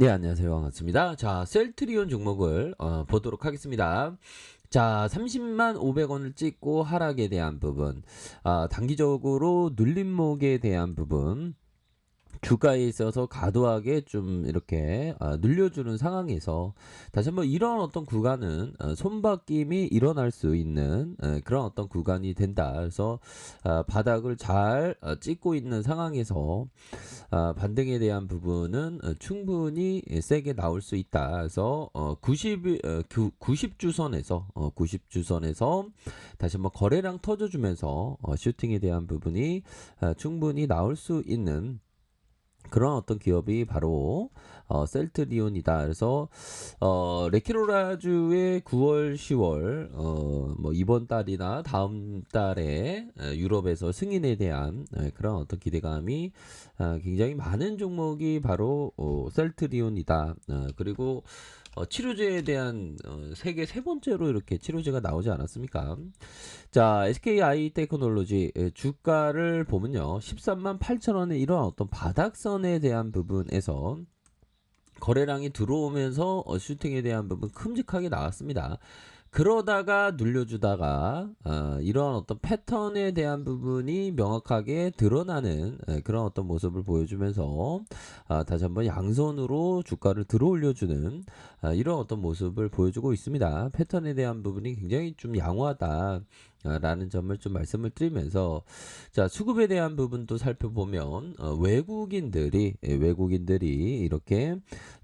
네, 안녕하세요. 반갑습니다. 자, 셀트리온 종목을 어, 보도록 하겠습니다. 자, 30만 500원을 찍고 하락에 대한 부분, 아, 단기적으로 눌림목에 대한 부분, 주가에 있어서 과도하게 좀 이렇게 아, 늘려주는 상황에서 다시 한번 이런 어떤 구간은 어, 손바뀜이 일어날 수 있는 어, 그런 어떤 구간이 된다. 그래서 아, 바닥을 잘 어, 찍고 있는 상황에서 아, 반등에 대한 부분은 어, 충분히 세게 나올 수 있다. 그래서 어, 90 어, 90 주선에서 어, 90 주선에서 다시 한번 거래량 터져주면서 어, 슈팅에 대한 부분이 어, 충분히 나올 수 있는 그런 어떤 기업이 바로 어, 셀트리온이다. 그래서 어, 레키로라주의 9월, 10월 어, 뭐 이번 달이나 다음 달에 어, 유럽에서 승인에 대한 어, 그런 어떤 기대감이 어, 굉장히 많은 종목이 바로 어, 셀트리온이다. 어, 그리고 어, 치료제에 대한 어, 세계 세 번째로 이렇게 치료제가 나오지 않았습니까? 자, SKI 테크놀로지 예, 주가를 보면요. 13만 8천 원의 이런 어떤 바닥선에 대한 부분에서 거래량이 들어오면서 어, 슈팅에 대한 부분 큼직하게 나왔습니다. 그러다가 눌려주다가 어, 이런 어떤 패턴에 대한 부분이 명확하게 드러나는 에, 그런 어떤 모습을 보여주면서 아, 다시 한번 양손으로 주가를 들어 올려주는 아, 이런 어떤 모습을 보여주고 있습니다. 패턴에 대한 부분이 굉장히 좀 양호하다. 아, 라는 점을 좀 말씀을 드리면서 자 수급에 대한 부분도 살펴보면 어, 외국인들이 예, 외국인들이 이렇게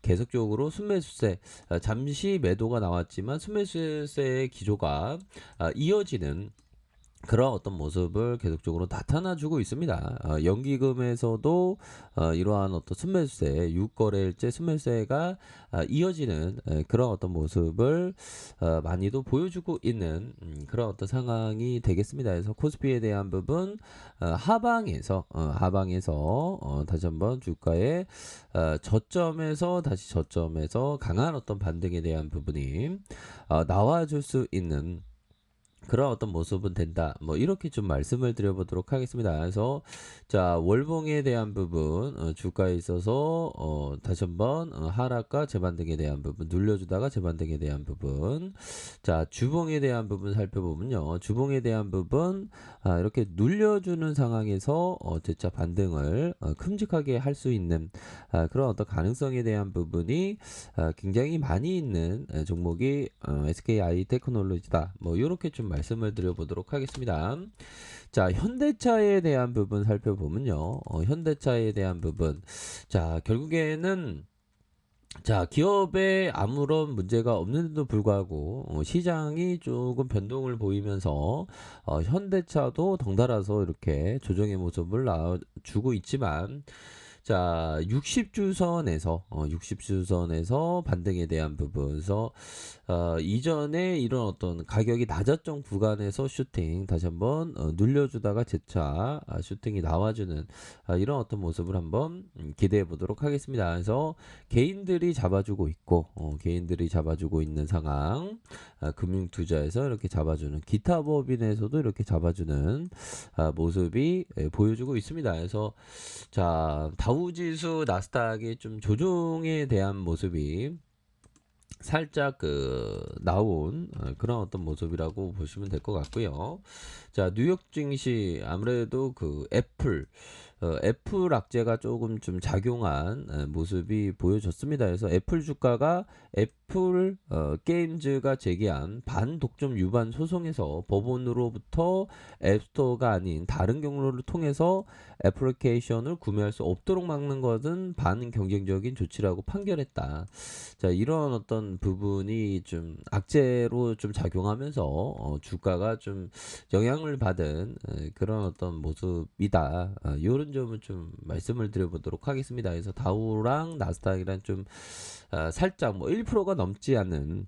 계속적으로 순매수세 아, 잠시 매도가 나왔지만 순매수세의 기조가 아, 이어지는 그런 어떤 모습을 계속적으로 나타나주고 있습니다. 어, 연기금에서도 어, 이러한 어떤 순매수세, 6거래일째 순매수세가 아, 이어지는 에, 그런 어떤 모습을 어, 많이도 보여주고 있는 음, 그런 어떤 상황이 되겠습니다. 그래서 코스피에 대한 부분 어, 하방에서 어, 하방에서 어, 다시 한번 주가의 어, 저점에서 다시 저점에서 강한 어떤 반등에 대한 부분이 어, 나와줄 수 있는 그런 어떤 모습은 된다. 뭐 이렇게 좀 말씀을 드려보도록 하겠습니다. 그래서 자 월봉에 대한 부분 어, 주가에 있어서 어, 다시 한번 어, 하락과 재반등에 대한 부분 눌려주다가 재반등에 대한 부분 자 주봉에 대한 부분 살펴보면요. 주봉에 대한 부분 아, 이렇게 눌려주는 상황에서 어, 재차 반등을 어, 큼직하게 할 수 있는 아, 그런 어떤 가능성에 대한 부분이 아, 굉장히 많이 있는 에, 종목이 어, SKI 테크놀로지다. 뭐 이렇게 좀 말씀을 드려보도록 하겠습니다. 자, 현대차에 대한 부분 살펴보면요. 어, 현대차에 대한 부분. 자, 결국에는 자, 기업에 아무런 문제가 없는데도 불구하고 어, 시장이 조금 변동을 보이면서 어, 현대차도 덩달아서 이렇게 조정의 모습을 나주고 있지만 자, 60주선에서 어, 60주선에서 반등에 대한 부분에서 어, 이전에 이런 어떤 가격이 낮았던 구간에서 슈팅 다시 한번 어, 눌려주다가 재차 아, 슈팅이 나와주는 아, 이런 어떤 모습을 한번 음, 기대해 보도록 하겠습니다. 그래서 개인들이 잡아주고 있고 어, 개인들이 잡아주고 있는 상황 아, 금융투자에서 이렇게 잡아주는 기타 법인에서도 이렇게 잡아주는 아, 모습이 예, 보여주고 있습니다. 그래서 자 다우지수 나스닥이 좀 조종에 대한 모습이 살짝 그 나온 어, 그런 어떤 모습이라고 보시면 될 것 같고요. 자 뉴욕 증시 아무래도 그 애플 어, 애플 악재가 조금 좀 작용한 어, 모습이 보여졌습니다. 그래서 애플 주가가 애플 어, 게임즈가 제기한 반독점 유반 소송에서 법원으로부터 앱스토어가 아닌 다른 경로를 통해서 애플리케이션을 구매할 수 없도록 막는 것은 반경쟁적인 조치라고 판결했다. 자 이런 어떤 부분이 좀 악재로 좀 작용하면서 어, 주가가 좀 영향을 받은 에, 그런 어떤 모습이다. 아, 이런 점은 좀 말씀을 드려보도록 하겠습니다. 그래서 다우랑 나스닥이랑 좀 아, 살짝 뭐 1%가 넘지 않는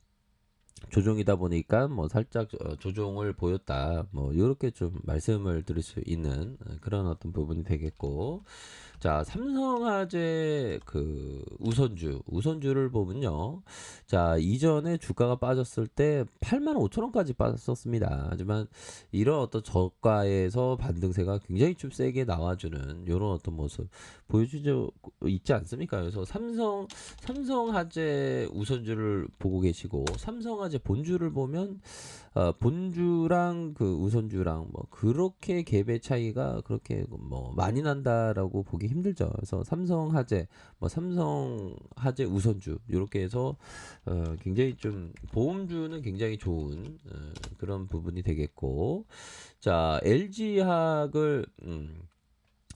조종이다 보니까 뭐 살짝 어, 조종을 보였다. 뭐 이렇게 좀 말씀을 드릴 수 있는 어, 그런 어떤 부분이 되겠고 자, 삼성화재 그 우선주, 우선주를 보면요. 자, 이전에 주가가 빠졌을 때 8만 5천 원까지 빠졌었습니다. 하지만 이런 어떤 저가에서 반등세가 굉장히 좀 세게 나와주는 이런 어떤 모습 보여주죠 있지 않습니까? 그래서 삼성 삼성화재 우선주를 보고 계시고 삼성화재 본주를 보면 어, 본주랑 그 우선주랑 뭐 그렇게 갭의 차이가 그렇게 뭐 많이 난다라고 보기 힘들죠. 그래서 삼성 화재, 뭐 삼성 화재 우선주 이렇게 해서 어, 굉장히 좀 보험주는 굉장히 좋은 어, 그런 부분이 되겠고, 자 LG학을 음,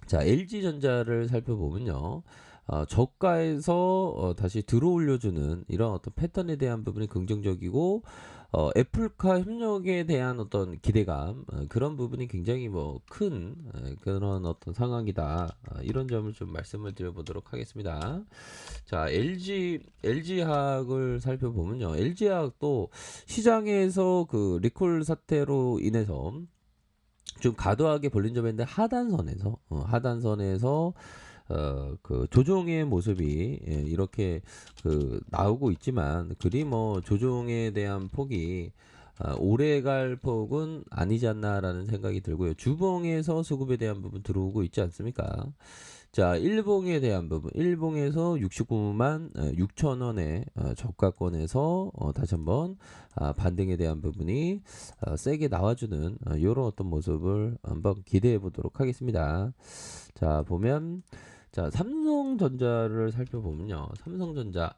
자 LG전자를 살펴보면요. 어, 저가에서 어, 다시 들어올려주는 이런 어떤 패턴에 대한 부분이 긍정적이고 어, 애플카 협력에 대한 어떤 기대감 어, 그런 부분이 굉장히 뭐 큰 그런 어떤 상황이다 어, 이런 점을 좀 말씀을 드려보도록 하겠습니다. 자 LG LG학을 살펴보면요 LG학도 시장에서 그 리콜 사태로 인해서 좀 과도하게 벌린 점인데 하단선에서 어, 하단선에서 어, 그 조종의 모습이 예, 이렇게 그 나오고 있지만 그리 뭐 조종에 대한 폭이 어, 오래 갈 폭은 아니지 않나라는 생각이 들고요. 주봉에서 수급에 대한 부분 들어오고 있지 않습니까? 자, 일봉에 대한 부분, 일봉에서 69만 6천 원의 어, 저가권에서 어, 다시 한번 아, 반등에 대한 부분이 어, 세게 나와주는 이런 어떤 모습을 한번 기대해 보도록 하겠습니다. 자, 보면 자, 삼성전자를 살펴보면요. 삼성전자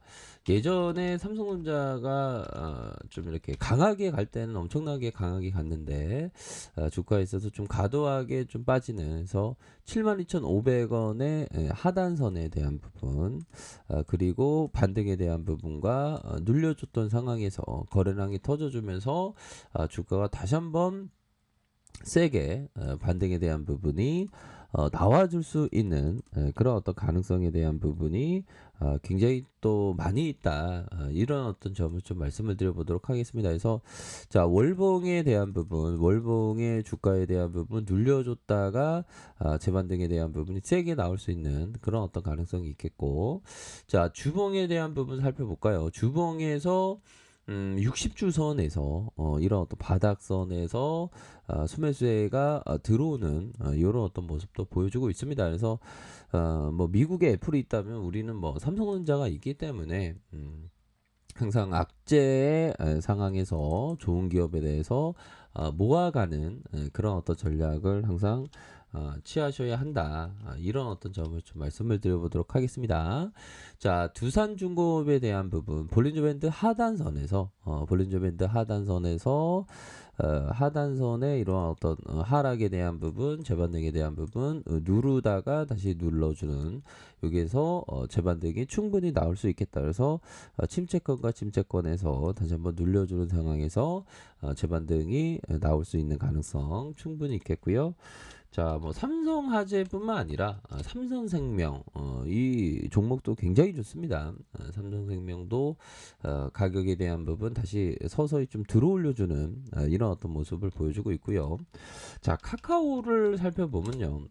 예전에 삼성전자가 어, 좀 이렇게 강하게 갈 때는 엄청나게 강하게 갔는데 어, 주가에 있어서 좀 과도하게 좀 빠지는 그래서 72,500원의 예, 하단선에 대한 부분 어, 그리고 반등에 대한 부분과 어, 눌려줬던 상황에서 거래량이 터져주면서 어, 주가가 다시 한번 세게 어, 반등에 대한 부분이 어, 나와줄 수 있는 에, 그런 어떤 가능성에 대한 부분이 어, 굉장히 또 많이 있다 어, 이런 어떤 점을 좀 말씀을 드려보도록 하겠습니다. 그래서 자 월봉에 대한 부분, 월봉의 주가에 대한 부분 눌려줬다가 아, 재반등에 대한 부분이 세게 나올 수 있는 그런 어떤 가능성이 있겠고, 자 주봉에 대한 부분 살펴볼까요? 주봉에서 음, 60주선에서 어, 이런 어떤 바닥선에서 어, 수매수혜가 어, 들어오는 어, 이런 어떤 모습도 보여주고 있습니다. 그래서 어, 뭐 미국에 애플이 있다면 우리는 뭐 삼성전자가 있기 때문에 음, 항상 악재의 상황에서 좋은 기업에 대해서 어, 모아가는 그런 어떤 전략을 항상 어, 취하셔야 한다. 어, 이런 어떤 점을 좀 말씀을 드려보도록 하겠습니다. 자, 두산중공업에 대한 부분, 볼린저밴드 하단선에서, 어, 볼린저밴드 하단선에서, 어, 하단선에 이러한 어떤 어, 하락에 대한 부분, 재반등에 대한 부분, 어, 누르다가 다시 눌러주는, 여기에서 어, 재반등이 충분히 나올 수 있겠다. 그래서 어, 침체권과 침체권에서 다시 한번 눌려주는 상황에서 어, 재반등이 나올 수 있는 가능성 충분히 있겠고요. 자, 뭐 삼성화재뿐만 아니라 아, 삼성생명 어, 이 종목도 굉장히 좋습니다. 어, 삼성생명도 어, 가격에 대한 부분 다시 서서히 좀 들어올려주는 어, 이런 어떤 모습을 보여주고 있고요. 자, 카카오를 살펴보면요.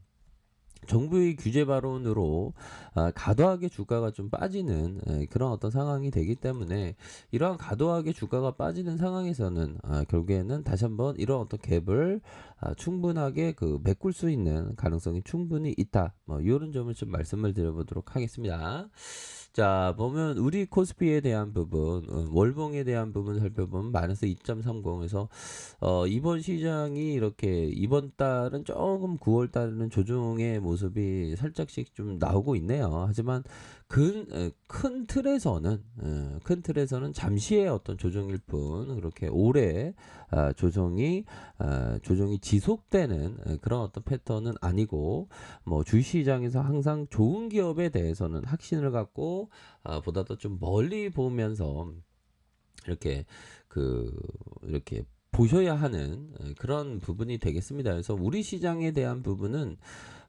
정부의 규제 발언으로 아, 과도하게 주가가 좀 빠지는 에, 그런 어떤 상황이 되기 때문에 이러한 과도하게 주가가 빠지는 상황에서는 아, 결국에는 다시 한번 이런 어떤 갭을 아, 충분하게 그 메꿀 수 있는 가능성이 충분히 있다. 뭐 이런 점을 좀 말씀을 드려보도록 하겠습니다. 자, 보면 우리 코스피에 대한 부분, 어, 월봉에 대한 부분 살펴보면 마이너스 2.30에서 어, 이번 시장이 이렇게 이번 달은 조금 9월 달에는 조정의 모습이 살짝씩 좀 나오고 있네요. 하지만 큰, 큰 틀에서는 큰 틀에서는 잠시의 어떤 조정일 뿐 그렇게 오래 아, 조정이 아, 조정이 지속되는 그런 어떤 패턴은 아니고 뭐 주시장에서 항상 좋은 기업에 대해서는 확신을 갖고 아, 보다 더 좀 멀리 보면서 이렇게 그 이렇게 보셔야 하는 그런 부분이 되겠습니다. 그래서 우리 시장에 대한 부분은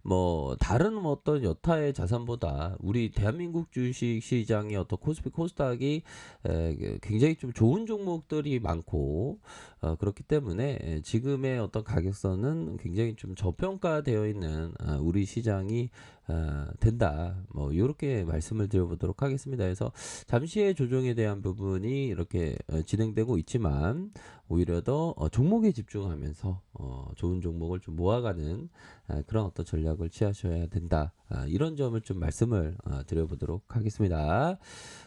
뭐 다른 어떤 여타의 자산보다 우리 대한민국 주식 시장의 어떤 코스피 코스닥이 에, 그 굉장히 좀 좋은 종목들이 많고 어, 그렇기 때문에 에, 지금의 어떤 가격선은 굉장히 좀 저평가되어 있는 아, 우리 시장이 아, 된다. 뭐 이렇게 말씀을 드려보도록 하겠습니다. 그래서 잠시의 조정에 대한 부분이 이렇게 어, 진행되고 있지만 오히려 더 어, 종목에 집중하면서 어, 좋은 종목을 좀 모아가는 아, 그런 어떤 전략을 취하셔야 된다. 아, 이런 점을 좀 말씀을 어, 드려보도록 하겠습니다.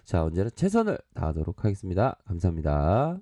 자, 언제나 최선을 다하도록 하겠습니다. 감사합니다.